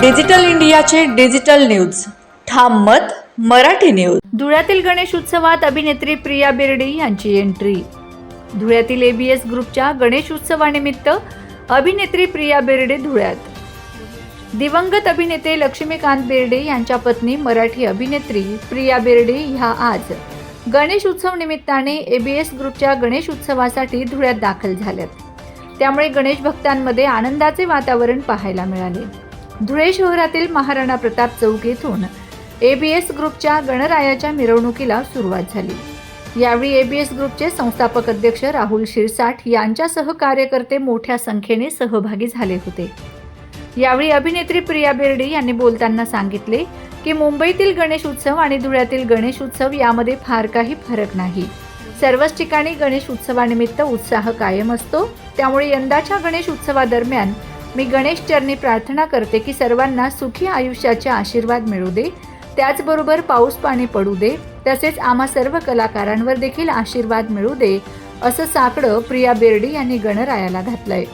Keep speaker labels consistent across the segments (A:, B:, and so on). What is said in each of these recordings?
A: Digital इंडियाचे digital news. ठाम मत मराठी न्यूज.
B: धुळ्यातील गणेश उत्सवात अभिनेत्री प्रिया बेर्डे यांची एंट्री. धुळ्यातील एबीएस ग्रुपच्या गणेश उत्सवानिमित्त अभिनेत्री प्रिया बिर्डे धुळ्यात. दिवंगत अभिनेते लक्ष्मीकांत बेर्डे यांच्या पत्नी मराठी अभिनेत्री प्रिया बिर्डे ह्या आज गणेश उत्सव निमित्ताने एबीएस ग्रुपच्या गणेश उत्सवासाठी धुळ्यात दाखल झाल्यात. त्यामुळे गणेश भक्तांमध्ये आनंदाचे वातावरण पाहायला मिळाले. धुळे शहरातील महाराणा प्रताप चौक येथून एबीएस ग्रुपच्या गणरायाच्या मिरवणुकीला सुरुवात झाली. यावेळी एबीएस ग्रुपचे संस्थापक अध्यक्ष राहुल शिरसाठ यांच्यासह कार्यकर्ते मोठ्या संख्येने सहभागी झाले होते. यावेळी अभिनेत्री प्रिया बेर्डे यांनी बोलताना सांगितले की मुंबईतील गणेश उत्सव आणि धुळ्यातील गणेश उत्सव यामध्ये फार काही फरक नाही. सर्वच ठिकाणी गणेश उत्सवानिमित्त उत्साह कायम असतो. त्यामुळे यंदाच्या गणेश उत्सवादरम्यान मी गणेश चरणी प्रार्थना करते की सर्वांना सुखी आयुष्याचे आशीर्वाद मिळू दे. त्याचबरोबर पाऊस पाणी पडू दे. तसेच आम्हा सर्व कलाकारांवर देखील आशीर्वाद मिळू दे असं साकडं प्रिया बेर्डी यांनी गणरायाला घातलंय.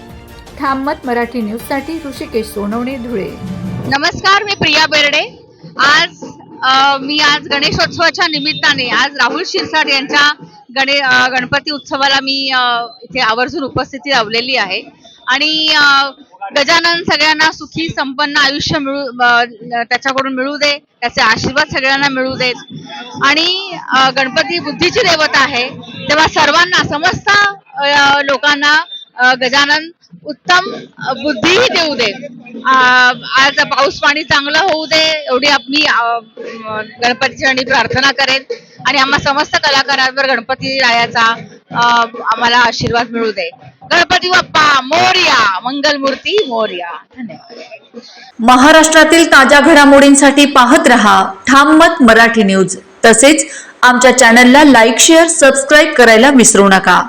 B: ठाममत मराठी न्यूजसाठी ऋषिकेश सोनवणे धुळे.
C: नमस्कार मी प्रिया बेर्डे. आज मी आज गणेशोत्सवाच्या निमित्ताने आज राहुल शिरसाट यांच्या गणे गणपती उत्सवाला मी इथे आवर्जून उपस्थिती लावलेली आहे. आणि गजानन सगळ्यांना सुखी संपन्न आयुष्य मिळू त्याच्याकडून मिळू दे त्याचे आशीर्वाद सगळ्यांना मिळू देत. आणि गणपती बुद्धीची देवता आहे तेव्हा सर्वांना समस्त लोकांना गजानन उत्तम बुद्धीही देऊ दे. आज पाऊस पाणी चांगलं होऊ दे एवढी मी गणपतीची आणि प्रार्थना करेन. आणि आम्हा समस्त कलाकारांवर गणपती रायाचा आम्हाला आशीर्वाद मिळू दे. गणपती बाप्पा मोर्या मंगलमूर्ती मोर्या. धन्यवाद.
A: महाराष्ट्रातील ताज्या घडामोडींसाठी पाहत रहा ठाम मत मराठी न्यूज. तसेच आमच्या चॅनलला लाईक शेअर सबस्क्राईब करायला विसरू नका.